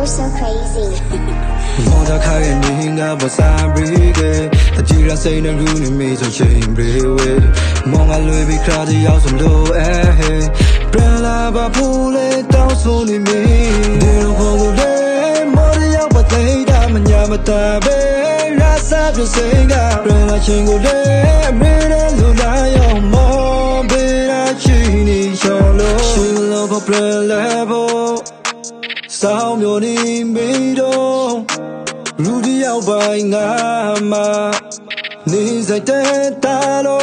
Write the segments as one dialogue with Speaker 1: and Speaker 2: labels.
Speaker 1: You're so crazy.
Speaker 2: Mother kaya ninga basabrige. Tajira say na runi me so chain brewe. Monga lwe bi kradi yao som do eh. Prala ba pule tao so ni me. Dero ko le mori yao ba tay da manya ba ta be. Rasa bi say ga. Prala chingo le mere lunai. Sao myo ni mi do Ru di ao bai nga ma Ni zai te ta lo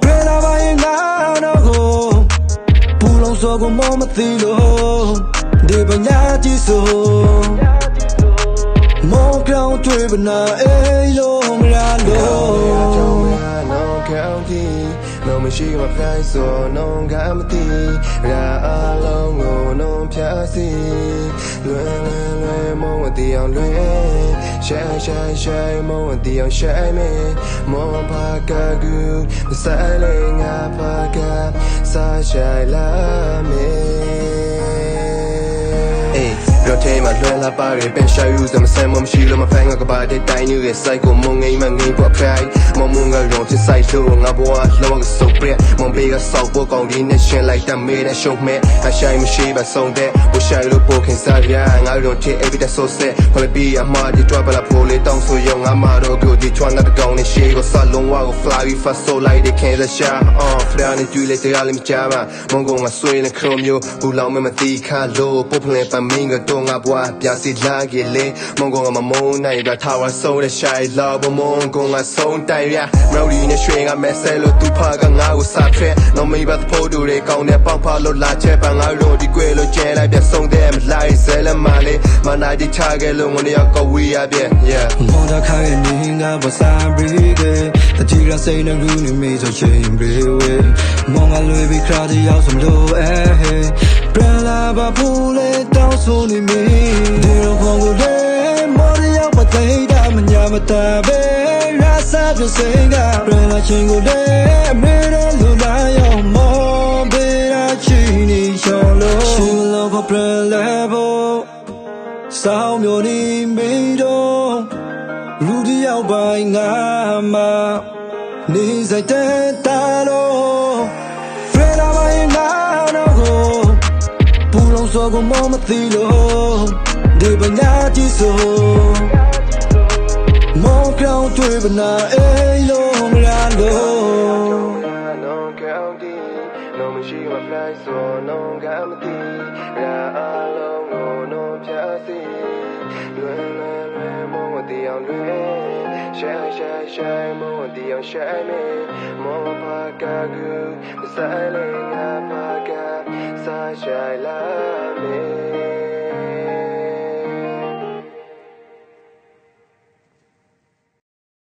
Speaker 2: Pre la bai nga no go Pu long so go mo ma ti lo De ba nya ti so Mo kraung tui ba na e lo ra lo
Speaker 3: Mo kraung tui ba na e lo ra lo နှုံမရှိမခိုင်းဆိုနှုံကမသိရာအလုံးကိုနှုံဖြာစီလွယ်လွယ်လွယ်မုံအတီအောင်လွယ်ရှဲရှဲရှဲမုံအတီအောင်ရှဲမေမောပါကကူဆိုင်လေငါပါကစာရှဲလာမေ
Speaker 4: ထဲမှာလွှဲလာပါတယ်ပင်ရှာယူစမဆမ်းမရှိလို့မဖန်ကကပါတဲ့တိုင်းညူရဲ့ cycle မုံငိမ့်မငိမ့်ဖို့ pride မမုံကတော့ချစ်ဆိုင်လို့ငါဘဝလောကစုပ်ပြမွန်ပေကစောက်ဖို့ကောင်းဒီနဲ့ရှင်လိုက်တမေးတဲ့ရှုံးမဲ့အရှိုင်မရှိပါဆုံးတဲ့ဘရှိုင်လို့ပိုခင်စားရငါတို့ချစ် every day so set ခလပီအမားဒီတွပလာပိုလေတောင်းဆိုရုံငါမာတော့ကိုဒီချွမ်းတဲ့ကောင်နဲ့ရှေးကိုဆက်လုံးဝကို fly fast so light they can't share on fly နဲ့ကြွေးလိုက်တရားလည်းမကြပါမုံကောင်ကဆွေးနဲ့ခရုံမျိုးဘူလောင်မဲ့မတီးခါလို့ပုတ်ဖလင်ပမင်းကတော့ငါဘွားပြစီလာခဲ့လေမုံကောင်ကမမုံနိုင်တာထာဝါဆုံးတဲ့ရှိုင်လောက်ဘမုံကောင်ကဆုံးတိုင်ရမော်ဒီနဲ့ရွှေကမဲဆဲလို့သူဖာကငါ့ကိုစားဖက်နော်မိဘသဖို့တို့တွေကောင်းတဲ့ပေါက်ဖာလို့လာချက်ပန်ငါတို့ဒီကွယ်လို့ကျဲလိုက်ပြဆုံးတဲ့မလိုက်ဆဲလမလေးမနာဒီချခဲ့လို့ငွေရကဝေးရပြ yeah မ
Speaker 2: ုံတော့ခိုင်းနေငါဘစားပြီးတဲ့တတိရစိတ်နဲ့ကူးနေမိဆိုချိန်ပြီးဝေးမောင်ကလွေပြီးခါတယောက်စမလို့အဲဟေးပြန်လာပါဘူးလေဆိုနေမီဒီရောခေါ်ကိုလေမော်ရရောက်ပသိတာမညာမတာပဲရာစာပြစိန်ကပြန်လာချင်းကိုလေအမေတို့လူလာရောမော်ဘေရာချီနေရောလို့ရှင်မလို့ကပြန်လဲဖို့စောင်းမျိုးနေမီတော့လူတယောက်ပိုင်းငါမှာနေစတဲ့တာလို့စောကိုမမသိလို့ဒီပညာကြည့်စို့မောင်ကြောင်တွေ့ပနာအေးလုံးမရလို
Speaker 3: ့ရှိမဖလိုက်ဆိုနှုံးကမသိရာ on red. Shine, shine, shine, more the on shining. More paka goo, silent, paka, sunshine, love me.